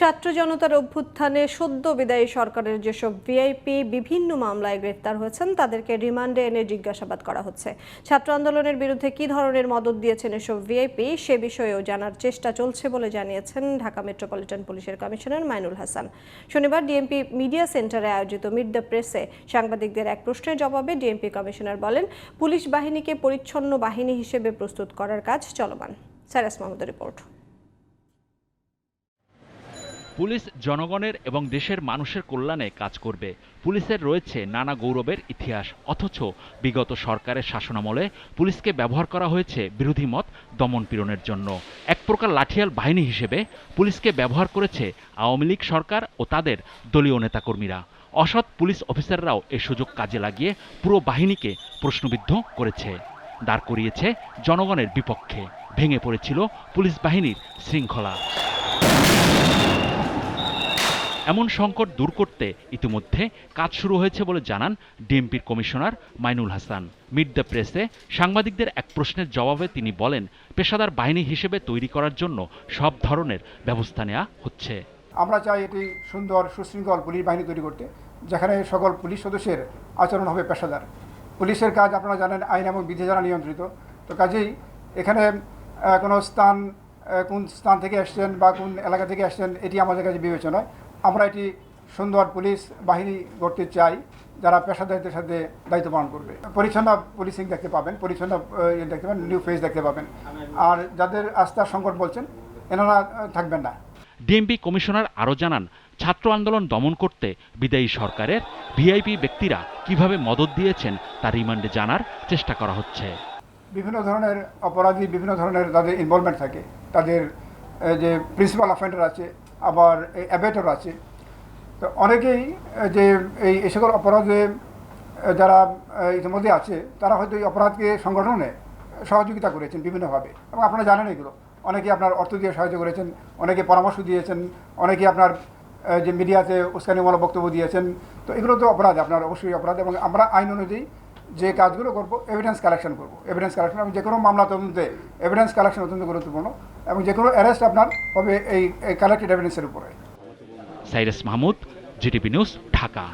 ছাত্র জনতার অভ্যুত্থানে সদ্য বিদায়ী সরকারের যেসব ভিআইপি বিভিন্ন মামলায় গ্রেফতার হয়েছেন, তাদেরকে রিমান্ডে এনে জিজ্ঞাসাবাদ করা হচ্ছে। ছাত্র আন্দোলনের বিরুদ্ধে কী ধরনের মদত দিয়েছেন এসব ভিআইপি সে বিষয়েও জানার চেষ্টা চলছে বলে জানিয়েছেন ঢাকা মেট্রোপলিটন পুলিশের কমিশনার মাইনুল হাসান। শনিবার ডিএমপি মিডিয়া সেন্টারে আয়োজিত মিড দ্য প্রেসে সাংবাদিকদের এক প্রশ্নের জবাবে ডিএমপি কমিশনার বলেন, পুলিশ বাহিনীকে পরিচ্ছন্ন বাহিনী হিসেবে প্রস্তুত করার কাজ চলমান। সারাস মাহমুদের রিপোর্ট। পুলিশ জনগণের এবং দেশের মানুষের কল্যাণে কাজ করবে। পুলিশের রয়েছে নানা গৌরবের ইতিহাস, অথচ বিগত সরকারের শাসনামলে পুলিশকে ব্যবহার করা হয়েছে বিরোধী মত দমন পীড়নের জন্য। এক প্রকার লাঠিয়াল বাহিনী হিসেবে পুলিশকে ব্যবহার করেছে আওয়ামী লীগ সরকার ও তাদের দলীয় নেতাকর্মীরা। অসৎ পুলিশ অফিসাররাও এ সুযোগ কাজে লাগিয়ে পুরো বাহিনীকে প্রশ্নবিদ্ধ করেছে। দাঁড় করিয়েছে জনগণের বিপক্ষে। ভেঙে পড়েছিল পুলিশ বাহিনীর শৃঙ্খলা। এমন সংকট দূর করতে ইতিমধ্যে কাজ শুরু হয়েছে বলে জানান ডিএমপির commissioner Mainul Hasan. Meet the প্রেসে সাংবাদিকদের এক প্রশ্নের জবাবে তিনি বলেন, পেশাদার বাহিনী হিসেবে তৈরি করার জন্য সব ধরনের ব্যবস্থা নেওয়া হচ্ছে। আমরা চাই এটি সুন্দর, সুশৃঙ্খল পুলিশ বাহিনী তৈরি করতে, যেখানে সকল পুলিশ সদস্যের আচরণ হবে পেশাদার। পুলিশের কাজ আপনারা জানেন, আইন এবং বিধি দ্বারা নিয়ন্ত্রিত। তো কাজেই এখানে কোনো স্থান কোন স্থান থেকে আসছেন বা কোন এলাকা থেকে আসছেন এটি আমাদের কাছে বিবেচনা নয় আমরা এটি সুন্দর পুলিশ বাহিনী গড়তে চাই যারা পেশাদারিত্বের সাথে দায়িত্ব পালন করবে। পরিচ্ছন্ন পুলিশিং দেখতে পাবেন পরিচ্ছন্ন ইয়ে দেখতে পাবেন নিউ ফেস দেখতে পাবেন। আর যাদের আস্থার সংকট বলছেন এনারা থাকবেন না। ডিএমপি কমিশনার আরও জানান ছাত্র আন্দোলন দমন করতে বিদায়ী সরকারের ভিআইপি ব্যক্তিরা কীভাবে মদত দিয়েছেন তা রিমান্ডে জানার চেষ্টা করা হচ্ছে। বিভিন্ন ধরনের অপরাধী বিভিন্ন ধরনের তাদের ইনভলভমেন্ট থাকে। তাদের যে প্রিন্সিপাল অফেন্ডার আছে আবার অ্যাবেটর আছে। তো অনেকেই যে, এই সকল অপরাধে যারা ইতিমধ্যে আছে, তারা হয়তো এই অপরাধকে সংগঠনে সহযোগিতা করেছেন বিভিন্নভাবে। এবং আপনারা জানেন এগুলো। অনেকে আপনার অর্থ দিয়ে সাহায্য করেছেন, অনেকে পরামর্শ দিয়েছেন, অনেকে আপনার যে মিডিয়াতে উস্কানিমূলক বক্তব্য দিয়েছেন। তো এগুলো তো অপরাধ, আপনার অবশ্যই অপরাধ। এবং আমরা আইন অনুযায়ী যে কাজগুলো করব এভিডেন্স কালেকশন করব। এভিডেন্স কালেকশন এবং যে কোনো মামলা তদন্তে এভিডেন্স কালেকশন অত্যন্ত গুরুত্বপূর্ণ এবং যে কোনো অ্যারেস্ট আপনার হবে এই কালেক্টেড এভিডেন্সের উপরে। Sairas Mahmud GTV news Dhaka.